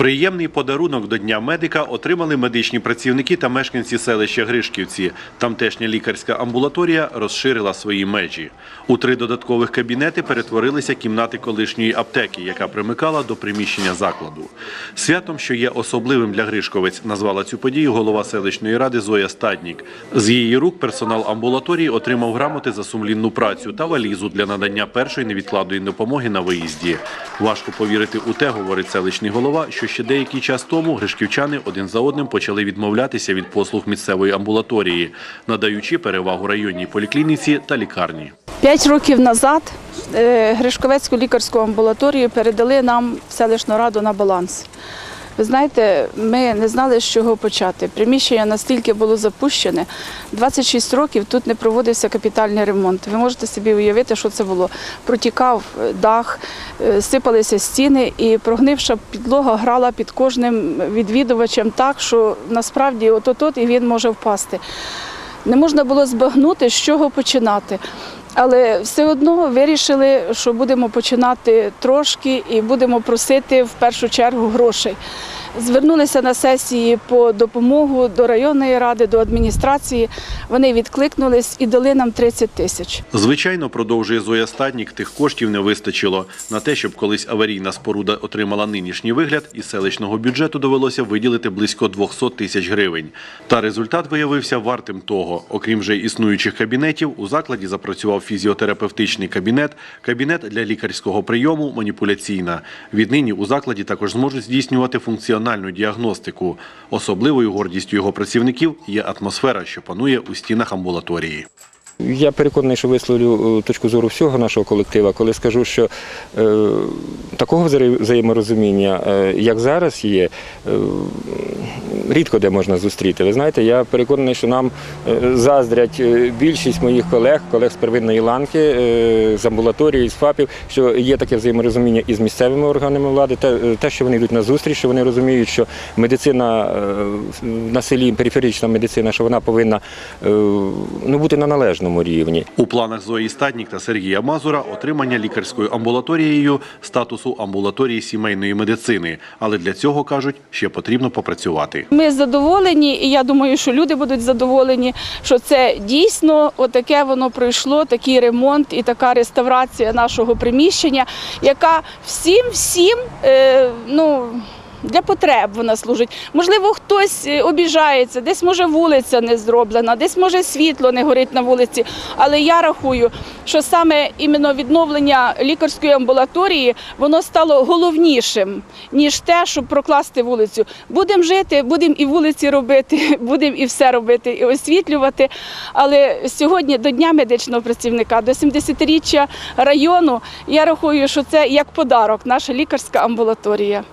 Приємний подарунок до Дня медика отримали медичні працівники та мешканці селища Гришківці. Тамтешня лікарська амбулаторія розширила свої межі. У три додаткових кабінети перетворилися кімнати колишньої аптеки, яка примикала до приміщення закладу. Святом, що є особливим для Гришковець, назвала цю подію голова селищної ради Зоя Стаднік. З її рук персонал амбулаторії отримав грамоти за сумлінну працю та валізу для надання першої невідкладної допомоги на виїзді. Важко повірити у те, говорить селищний голова, що ще деякий час тому гришківчани один за одним почали відмовлятися від послуг місцевої амбулаторії, надаючи перевагу районній поліклініці та лікарні. П'ять років назад е, Гришковецьку лікарську амбулаторію передали нам в селищну раду на баланс. Ви знаєте, ми не знали, з чого почати. Приміщення настільки було запущене. 26 років тут не проводився капітальний ремонт. Ви можете собі уявити, що це було. Протікав е, дах, е, сипалися стіни, і прогнивша підлога грала під кожним відвідувачем так, що насправді от-от і він може впасти. Не можна було збагнути, з чого починати. Але все одно вирішили, що будемо починати трошки і будемо просити в першу чергу грошей. Звернулися на сесії по допомогу до районної ради, до адміністрації. Вони відкликнулись і дали нам 30 тисяч. Звичайно, продовжує Зоя Стаднік, тих коштів не вистачило. На те, щоб колись аварійна споруда отримала нинішній вигляд, із селищного бюджету довелося виділити близько 200 тисяч гривень. Та результат виявився вартим того. Окрім вже існуючих кабінетів, у закладі запрацював фізіотерапевтичний кабінет, кабінет для лікарського прийому, маніпуляційна. Віднині у закладі також зможуть здійснювати функціональну діагностику. Особливою гордістю його працівників є атмосфера, що панує у стінах амбулаторії. Я переконаний, що висловлю е, точку зору всього нашого колектива, коли скажу, що е, такого взаєморозуміння, е, як зараз є, е, рідко де можна зустріти. Ви знаєте, я переконаний, що нам е, заздрять е, більшість моїх колег, колег з первинної ланки, е, з амбулаторії, з ФАПів, що є таке взаєморозуміння із місцевими органами влади, те, що вони йдуть на зустріч, що вони розуміють, що медицина на селі, периферична медицина, що вона повинна ну, бути на належному рівні. У планах Зої Стаднік та Сергія Мазура отримання лікарською амбулаторією статусу амбулаторії сімейної медицини. Але для цього кажуть, ще потрібно попрацювати. Ми задоволені, і я думаю, що люди будуть задоволені, що це дійсно отаке воно пройшло, такий ремонт і така реставрація нашого приміщення, яка всім всім е, ну. Для потреб вона служить. Можливо, хтось е, обіжається, десь може вулиця не зроблена, десь може світло не горить на вулиці. Але я рахую, що саме іменно відновлення лікарської амбулаторії воно стало головнішим, ніж те, щоб прокласти вулицю. Будемо жити, будемо і вулиці робити, будемо і все робити, і освітлювати. Але сьогодні до Дня медичного працівника, до 70-річчя району, я рахую, що це як подарок, наша лікарська амбулаторія.